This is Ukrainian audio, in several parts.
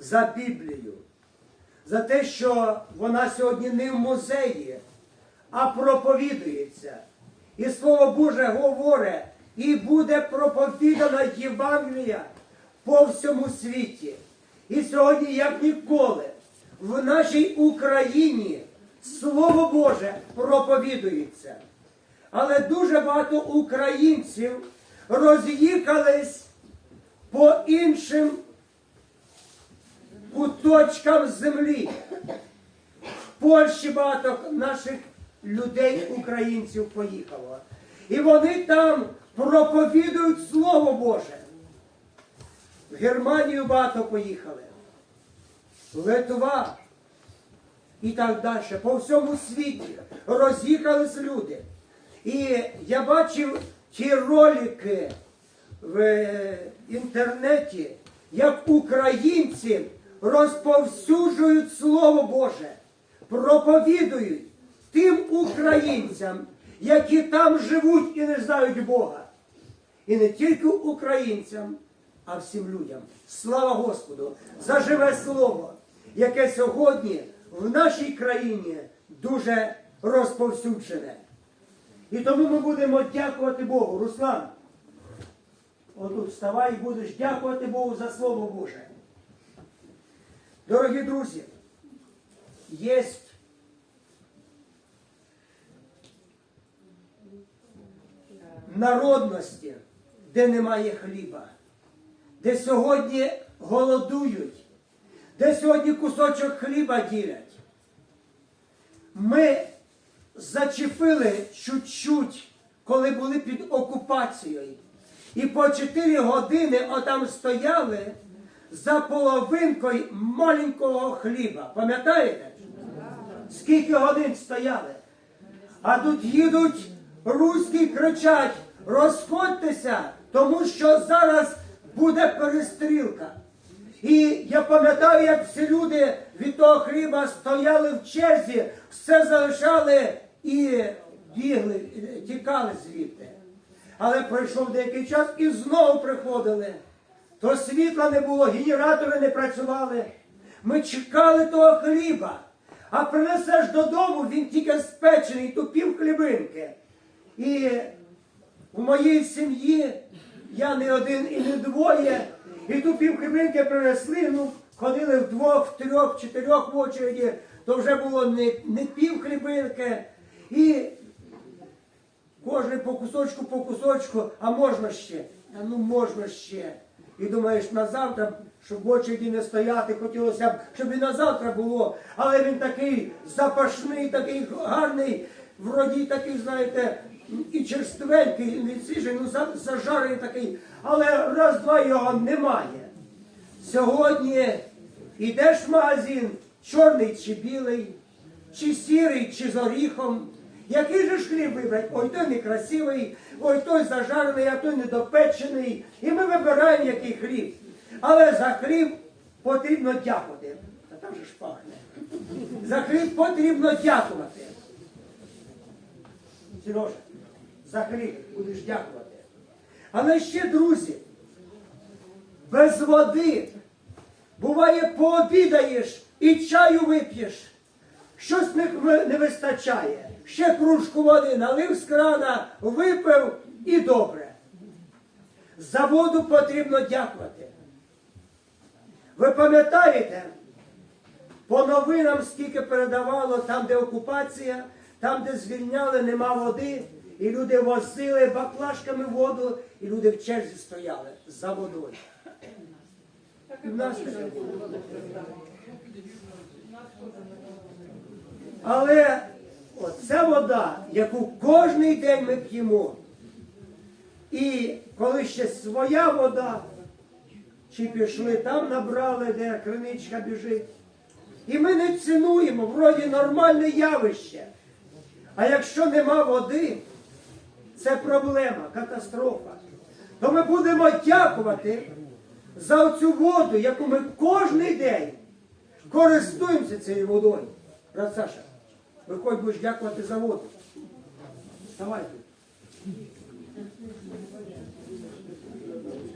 за Біблію, за те, що вона сьогодні не в музеї, а проповідується. І Слово Боже говорить, і буде проповідана Євангелія по всьому світі. І сьогодні, як ніколи, в нашій Україні Слово Боже проповідується. Але дуже багато українців роз'їхались по іншим куточкам землі. В Польщі багато наших людей, українців поїхало. І вони там проповідують Слово Боже. В Германію багато поїхали. Литва і так далі. По всьому світі роз'їхались люди. І я бачив ті ролики в е, інтернеті, як українці розповсюджують Слово Боже, проповідують тим українцям, які там живуть і не знають Бога. І не тільки українцям, а всім людям. Слава Господу! За живе слово, яке сьогодні в нашій країні дуже розповсюджене. І тому ми будемо дякувати Богу. Руслан, отут вставай і будеш дякувати Богу за Слово Боже. Дорогі друзі, є народності, де немає хліба, де сьогодні голодують, де сьогодні кусочок хліба ділять. Ми зачепили чуть-чуть, коли були під окупацією. І по 4 години отам стояли за половинкою маленького хліба. Пам'ятаєте? Скільки годин стояли? А тут їдуть руські кричать, розходьтеся, тому що зараз буде перестрілка. І я пам'ятаю, як всі люди від того хліба стояли в черзі, все залишали і бігли, тікали звідти. Але пройшов деякий час і знову приходили. То світла не було, генератори не працювали. Ми чекали того хліба. А принесеш додому, він тільки спечений, ту пів хлібинки. І у моїй сім'ї я не один і не двоє. І ту пів хлібинки принесли, ну, ходили вдвох, в трьох, чотирьох в очереді, то вже було не, не пів хлібинки. І кожен по кусочку, по кусочку, а можна ще. А ну можна ще. І думаєш, на завтра, щоб в очереді не стояти, хотілося б, щоб і на завтра було. Але він такий запашний, такий гарний, вроді такий, знаєте, і черственький, не свіжий, ну зажарений такий. Але раз-два його немає. Сьогодні йдеш в магазин, чорний чи білий, чи сірий, чи з оріхом. Який же ж хліб вибрати? Ой, той некрасивий, ой, той зажарений, а той недопечений. І ми вибираємо який хліб. Але за хліб потрібно дякувати. Та там же ж пахне. За хліб потрібно дякувати. Сережа, за хліб будеш дякувати. Але ще, друзі, без води буває пообідаєш і чаю вип'єш. Щось не, не вистачає. Ще кружку води налив з крана, випив і добре. За воду потрібно дякувати. Ви пам'ятаєте, по новинам скільки передавало там, де окупація, там, де звільняли, нема води, і люди возили баклажками воду, і люди в черзі стояли за водою. І в нас. Але оця вода, яку кожний день ми п'ємо, і коли ще своя вода, чи пішли, там набрали, де криничка біжить. І ми не цінуємо, вроді нормальне явище. А якщо нема води, це проблема, катастрофа. То ми будемо дякувати за цю воду, яку ми кожен день користуємося цією водою. Брат Саша, виходь, будеш дякувати за воду. Вставай тут.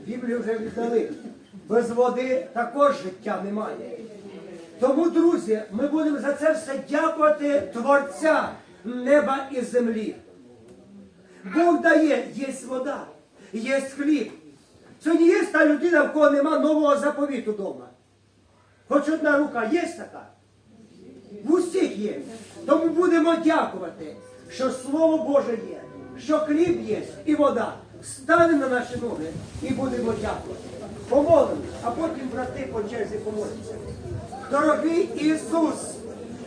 Біблію вже віддали. Без води також життя немає. Тому, друзі, ми будемо за це все дякувати Творця неба і землі. Бог дає, є вода, є хліб. Сьогодні є та людина, в кого нема нового заповіту вдома. Хоч одна рука є така? В усіх є. Тому будемо дякувати, що Слово Боже є, що хліб є і вода. Станемо на наші ноги і будемо дякувати. Помолимося, а потім брати по черзі помолимося. Дорогий Ісус,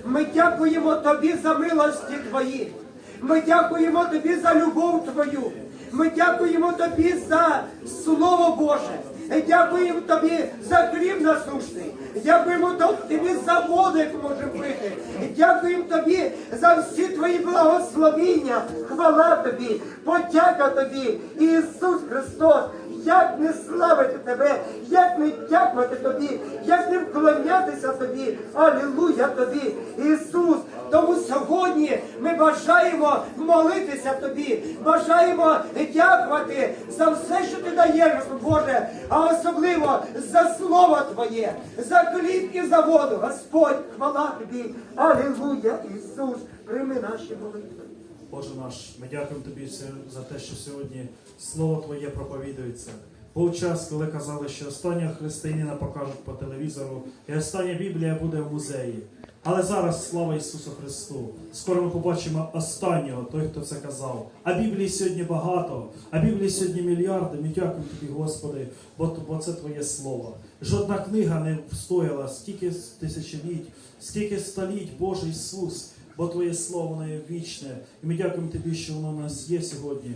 ми дякуємо Тобі за милості Твої. Ми дякуємо Тобі за любов Твою. Ми дякуємо Тобі за Слово Боже. Дякуємо Тобі за хліб насушний. Дякуємо Тобі за воду, яку можемо пити. Дякуємо Тобі за всі Твої благословіння. Хвала Тобі, подяка Тобі, Ісус Христос. Як не славити тебе, як не дякувати тобі, як не вклонятися тобі. Алілуя тобі, Ісус. Тому сьогодні ми бажаємо молитися тобі, бажаємо дякувати за все, що ти даєш, Боже, а особливо за Слово Твоє, за хліб і за воду. Господь, хвала тобі. Алілуя, Ісус, прийми наші молитви. Боже наш, ми дякуємо тобі за те, що сьогодні Слово Твоє проповідується. Був час, коли казали, що остання християнина покажуть по телевізору, і остання Біблія буде в музеї. Але зараз слава Ісусу Христу! Скоро ми побачимо останнього, той, хто це казав. А Біблії сьогодні багато, а Біблії сьогодні мільярди. Ми дякуємо тобі, Господи, бо, бо це Твоє Слово. Жодна книга не встояла стільки тисячоліть, скільки століть, Боже Ісус бо Твоє Слово воно є вічне. І ми дякуємо Тобі, що воно у нас є сьогодні,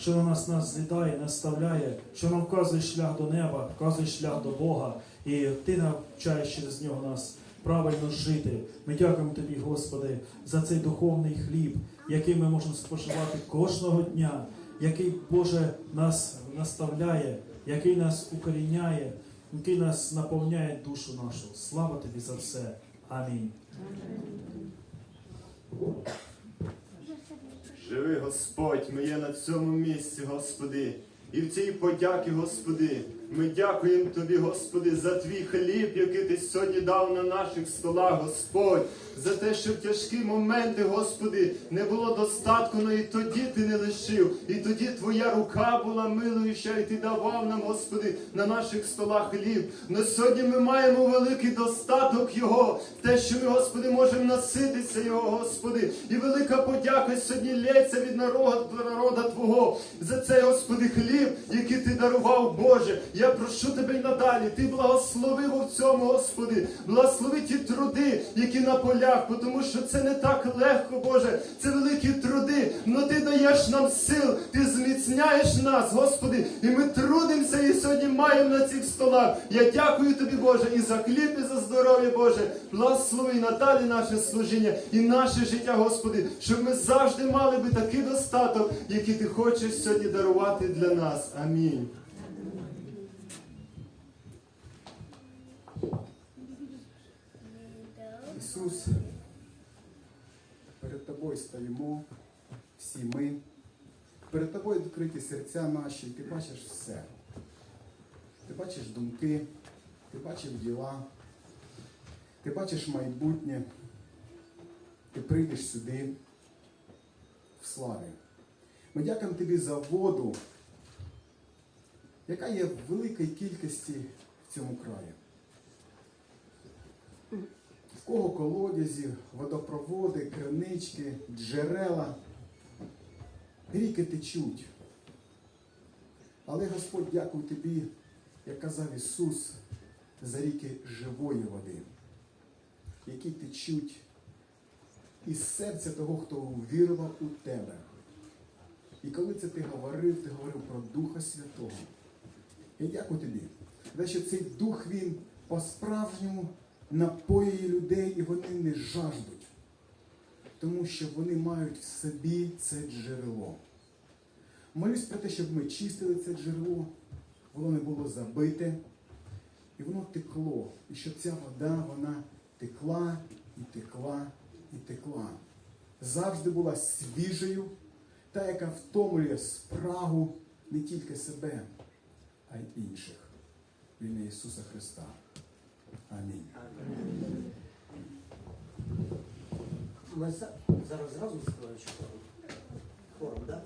що воно нас нас злітає, наставляє, що нам вказує шлях до неба, вказує шлях до Бога, і Ти навчаєш через нього нас правильно жити. Ми дякуємо Тобі, Господи, за цей духовний хліб, який ми можемо споживати кожного дня, який, Боже, нас наставляє, який нас укоріняє, який нас наповняє душу нашу. Слава Тобі за все. Амінь. Живи, Господь, ми є на цьому місці, Господи, і в цій подяки, Господи, ми дякуємо Тобі, Господи, за твій хліб, який Ти сьогодні дав на наших столах, Господь, за те, що в тяжкі моменти, Господи, не було достатку, але і тоді Ти не лишив, і тоді Твоя рука була милуюча, і Ти давав нам, Господи, на наших столах хліб. Но сьогодні ми маємо великий достаток Його, те, що ми, Господи, можемо наситися Його, Господи, і велика подяка сьогодні лється від народа, народа Твого за цей, Господи, хліб, який Ти дарував, Боже. Я прошу Тебе й надалі, Ти благословив у цьому, Господи, благослови ті труди, які на полях, тому що це не так легко, Боже, це великі труди, но Ти даєш нам сил, Ти зміцняєш нас, Господи, і ми трудимося і сьогодні маємо на цих столах. Я дякую Тобі, Боже, і за хліб, і за здоров'я, Боже. Благослови надалі наше служіння і наше життя, Господи, щоб ми завжди мали би такий достаток, який Ти хочеш сьогодні дарувати для нас. Амінь. Ісус, перед тобою стоїмо, всі ми. Перед тобою відкриті серця наші, і ти бачиш все. Ти бачиш думки, ти бачиш діла, ти бачиш майбутнє, ти прийдеш сюди в славі. Ми дякуємо тобі за воду, яка є в великій кількості в цьому краї. В кого колодязі, водопроводи, кринички, джерела, ріки течуть. Але Господь, дякую тобі, як казав Ісус, за ріки живої води, які течуть із серця того, хто увірував у тебе. І коли це ти говорив, ти говорив про Духа Святого. Я дякую тобі, за що цей дух він по-справжньому напоює людей і вони не жаждуть, тому що вони мають в собі це джерело. Молюсь про те, щоб ми чистили це джерело, воно не було забите, і воно текло. І щоб ця вода вона текла і текла і текла. Завжди була свіжою, та, яка втомлює спрагу не тільки себе, а й інших. в ім'я Ісуса Христа. Амінь. Ми за- зараз зразу співаємо хором? Так?